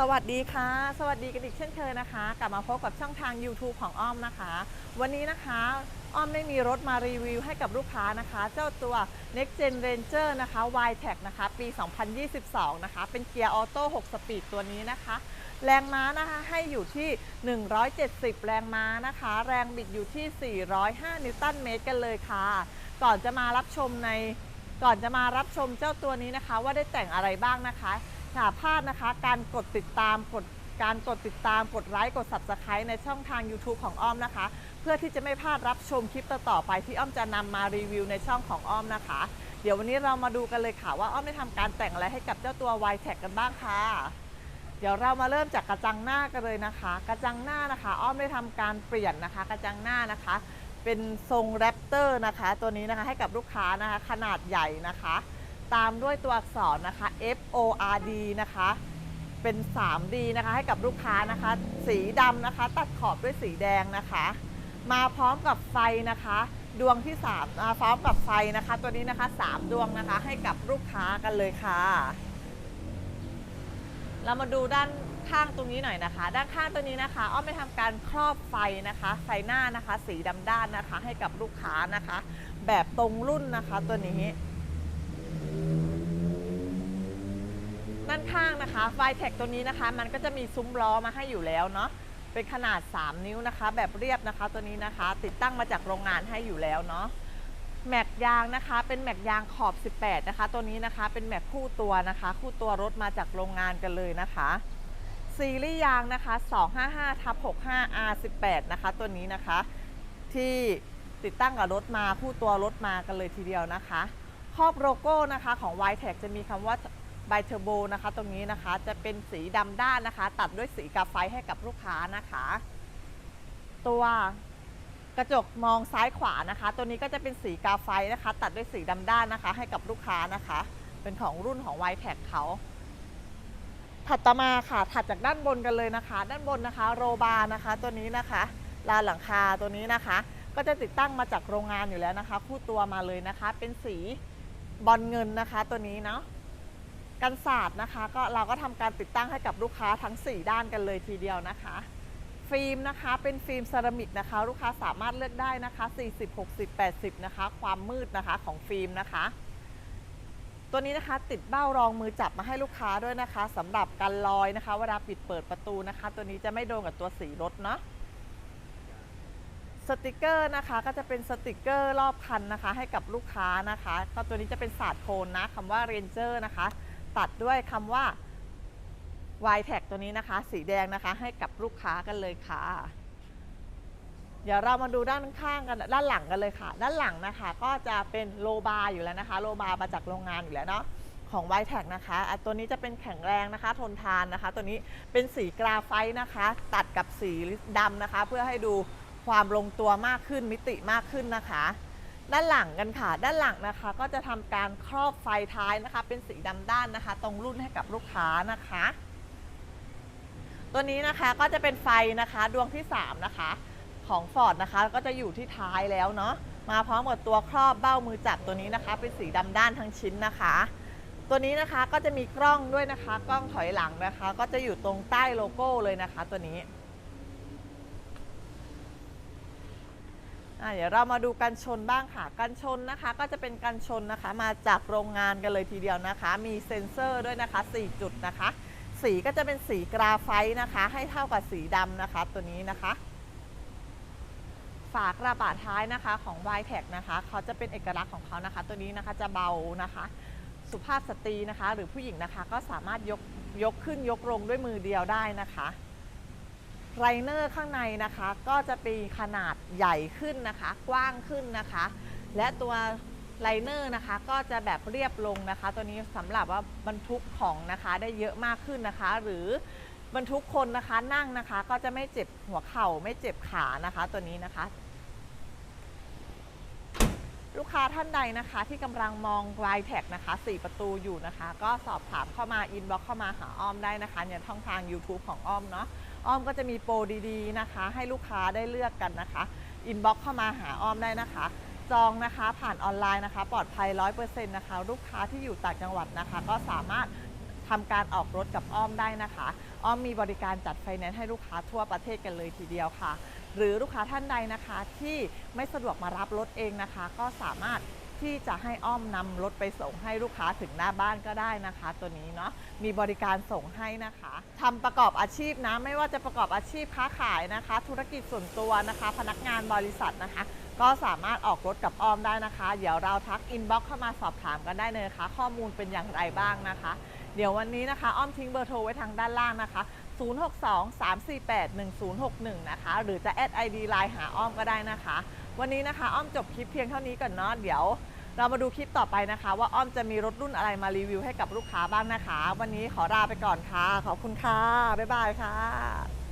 สวัสดีค่ะ สวัสดีกันอีกเช่นเคยนะคะ กลับมาพบกับช่องทาง YouTube ของอ้อมนะคะ วันนี้นะคะอ้อมได้มีรถมารีวิวให้กับลูกค้านะคะ เจ้าตัว Next Gen Ranger นะคะ y t e c นะคะ ปี 2022 นะคะ เป็นเกียร์ออโต้ 6 สปีดตัวนี้นะคะ แรงม้านะคะให้อยู่ที่ 170 แรงม้านะคะ แรงบิดอยู่ที่ 405 นิวตันเมตรกันเลยค่ะ ก่อนจะมารับชมใน ก่อนจะมารับชมเจ้าตัวนี้นะคะ ว่าได้แต่งอะไรบ้างนะคะ ถ้าพลาดนะคะ การกดติดตามกดการกดติดตามกดไลค์กด subscribe ในช่องทาง YouTube ของอ้อมนะคะ เพื่อที่จะไม่พลาดรับชมคลิปต่อๆไปที่อ้อมจะนำมารีวิวในช่องของอ้อมนะคะ เดี๋ยววันนี้เรามาดูกันเลยค่ะว่าอ้อมได้ทำการแต่งอะไรให้กับเจ้าตัว y t e c กันบ้างค่ะ เดี๋ยวเรามาเริ่มจากกระจังหน้ากันเลยนะคะ กระจังหน้านะคะ อ้อมได้ทำการเปลี่ยนนะคะ กระจังหน้านะคะ เป็นทรงแรปเตอร์นะคะ ตัวนี้นะคะให้กับลูกค้านะคะ ขนาดใหญ่นะคะ ตามด้วยตัวอักษรนะคะ F O R D นะคะ เป็น 3D นะคะ ให้กับลูกค้านะคะ สีดำนะคะ ตัดขอบด้วยสีแดงนะคะ มาพร้อมกับไฟนะคะ ดวงที่3มาพร้อมกับไฟนะคะ ตัวนี้นะคะ 3 ดวงนะคะ ให้กับลูกค้ากันเลยค่ะ เรามาดูด้านข้างตรงนี้หน่อยนะคะ ด้านข้างตัวนี้นะคะ อ้อมไปทำการครอบไฟนะคะ ไฟหน้านะคะ สีดำด้านนะคะ ให้กับลูกค้านะคะ แบบตรงรุ่นนะคะตัวนี้ ด้านข้างนะคะไฟแท็กตัวนี้นะคะ มันก็จะมีซุ้มล้อมาให้อยู่แล้วเนาะเป็นขนาด 3 นิ้วนะคะ แบบเรียบนะคะตัวนี้นะคะ ติดตั้งมาจากโรงงานให้อยู่แล้วเนาะแม็กยางนะคะเป็นแม็กยางขอบ 18 นะคะ ตัวนี้นะคะเป็นแม็กคู่ตัวนะคะ คู่ตัวรถมาจากโรงงานกันเลยนะคะซีรีส์ยางนะคะ 255ทับ65 R18 นะคะ ตัวนี้นะคะ ที่ติดตั้งกับรถมาคู่ตัวรถมากันเลยทีเดียวนะคะ ครอบโลโก้นะคะของ y t e c จะมีคำว่า b i t u r b o นะคะ ตรงนี้นะคะจะเป็นสีดำด้านนะคะ ตัดด้วยสีกาไฟให้กับลูกค้านะคะ ตัวกระจกมองซ้ายขวานะคะ ตัวนี้ก็จะเป็นสีกาไฟนะคะ ตัดด้วยสีดำด้านนะคะ ให้กับลูกค้านะคะ เป็นของรุ่นของ y t e c เขาถัดต่อมาค่ะถัดจากด้านบนกันเลยนะคะ ด้านบนนะคะ โรบานะคะ ตัวนี้นะคะลานหลังคาตัวนี้นะคะ ก็จะติดตั้งมาจากโรงงานอยู่แล้วนะคะ คู่ตัวมาเลยนะคะ เป็นสีบอลเงินนะคะ ตัวนี้เนาะ กันศาสตร์นะคะ ก็เราก็ทำการติดตั้งให้กับลูกค้าทั้ง 4 ด้านกันเลยทีเดียวนะคะ ฟิล์มนะคะเป็นฟิล์มเซรามิกนะคะ ลูกค้าสามารถเลือกได้นะคะ 40 60 80 นะคะ ความมืดนะคะของฟิล์มนะคะ ตัวนี้นะคะติดเบ้ารองมือจับมาให้ลูกค้าด้วยนะคะสำหรับกันลอยนะคะเวลาปิดเปิดประตูนะคะ ตัวนี้จะไม่โดนกับตัวสีรถเนาะสติกเกอร์นะคะก็จะเป็นสติกเกอร์รอบคันนะคะ ให้กับลูกค้านะคะ ก็ตัวนี้จะเป็นศาสตร์โทนนะคำว่า Ranger นะคะ ตัดด้วยคำว่า y t a g ตัวนี้นะคะ สีแดงนะคะ ให้กับลูกค้ากันเลยค่ะ เดี๋ยวเรามาดูด้านข้างกันด้านหลังกันเลยค่ะ ด้านหลังนะคะ ก็จะเป็นโลบาร์อยู่แล้วนะคะ โลบาร์มาจากโรงงานอยู่แล้วเนาะของ y t a g นะคะอะตัวนี้จะเป็นแข็งแรงนะคะ ทนทานนะคะ ตัวนี้เป็นสีกราไฟต์นะคะ ตัดกับสีดำนะคะ เพื่อให้ดูความลงตัวมากขึ้นมิติมากขึ้นนะคะ ด้านหลังกันค่ะ ด้านหลังนะคะ ก็จะทำการครอบไฟท้ายนะคะ เป็นสีดำด้านนะคะ ตรงรุ่นให้กับลูกค้านะคะ ตัวนี้นะคะก็จะเป็นไฟนะคะดวงที่ 3 นะคะ ของ Ford นะคะก็จะอยู่ที่ท้ายแล้วเนาะมาพร้อมกับตัวครอบเบ้ามือจับตัวนี้นะคะ เป็นสีดำด้านทั้งชิ้นนะคะ ตัวนี้นะคะก็จะมีกล้องด้วยนะคะ กล้องถอยหลังนะคะ ก็จะอยู่ตรงใต้โลโก้เลยนะคะ ตัวนี้อะ เดี๋ยวเรามาดูกันชนบ้างค่ะ กันชนนะคะก็จะเป็นกันชนนะคะ มาจากโรงงานกันเลยทีเดียวนะคะ มีเซ็นเซอร์ด้วยนะคะ 4 จุดนะคะ สีก็จะเป็นสีกราไฟต์นะคะ ให้เท่ากับสีดำนะคะ ตัวนี้นะคะฝากระบาดท้ายนะคะของ y t e c นะคะเขาจะเป็นเอกลักษณ์ของเขานะคะ ตัวนี้นะคะจะเบานะคะ สุภาพสตรีนะคะ หรือผู้หญิงนะคะก็สามารถยกยกขึ้นยกลงด้วยมือเดียวได้นะคะ ไรเนอร์ข้างในนะคะ ก็จะมีขนาดใหญ่ขึ้นนะคะ กว้างขึ้นนะคะ และตัวไลเนอร์นะคะก็จะแบบเรียบลงนะคะ ตัวนี้สำหรับว่าบรรทุกของนะคะได้เยอะมากขึ้นนะคะ หรือบรรทุกคนนะคะนั่งนะคะ ก็จะไม่เจ็บหัวเข่าไม่เจ็บขานะคะ ตัวนี้นะคะ ลูกค้าท่านใดนะคะ ที่กำลังมอง y t e c นะคะ 4 ประตูอยู่นะคะ ก็สอบถามเข้ามาอินบ็อกเข้ามาหาอ้อมได้นะคะเนี่ยช่องทาง YouTube ของอ้อมเนาะ อ้อมก็จะมีโปรดีๆนะคะ ให้ลูกค้าได้เลือกกันนะคะอินบ็อกเข้ามาหาอ้อมได้นะคะ จองนะคะผ่านออนไลน์นะคะ ปลอดภัย 100%นะคะ ลูกค้าที่อยู่ต่างจังหวัดนะคะ ก็สามารถทำการออกรถกับอ้อมได้นะคะ อ้อมมีบริการจัดไฟแนนซ์ให้ลูกค้าทั่วประเทศกันเลยทีเดียวค่ะ หรือลูกค้าท่านใดนะคะที่ไม่สะดวกมารับรถเองนะคะ ก็สามารถ ที่จะให้อ้อมนำรถไปส่งให้ลูกค้าถึงหน้าบ้านก็ได้นะคะ ตัวนี้เนาะมีบริการส่งให้นะคะทำประกอบอาชีพนะ ไม่ว่าจะประกอบอาชีพค้าขายนะคะ ธุรกิจส่วนตัวนะคะ พนักงานบริษัทนะคะ ก็สามารถออกรถกับอ้อมได้นะคะ เดี๋ยวเราทักอินบ็อกเข้ามาสอบถามกันได้เลยนะคะ ข้อมูลเป็นอย่างไรบ้างนะคะ เดี๋ยววันนี้นะคะ อ้อมทิ้งเบอร์โทรไว้ทางด้านล่างนะคะ062-348-1061 นะคะ หรือจะแอด ID ไลน์หาอ้อมก็ได้นะคะ วันนี้นะคะอ้อมจบคลิปเพียงเท่านี้ก่อนเนาะเดี๋ยว เรามาดูคลิปต่อไปนะคะ ว่าอ้อมจะมีรถรุ่นอะไรมารีวิวให้กับลูกค้าบ้างนะคะ วันนี้ขอลาไปก่อนค่ะ ขอบคุณค่ะบ๊ายบายค่ะ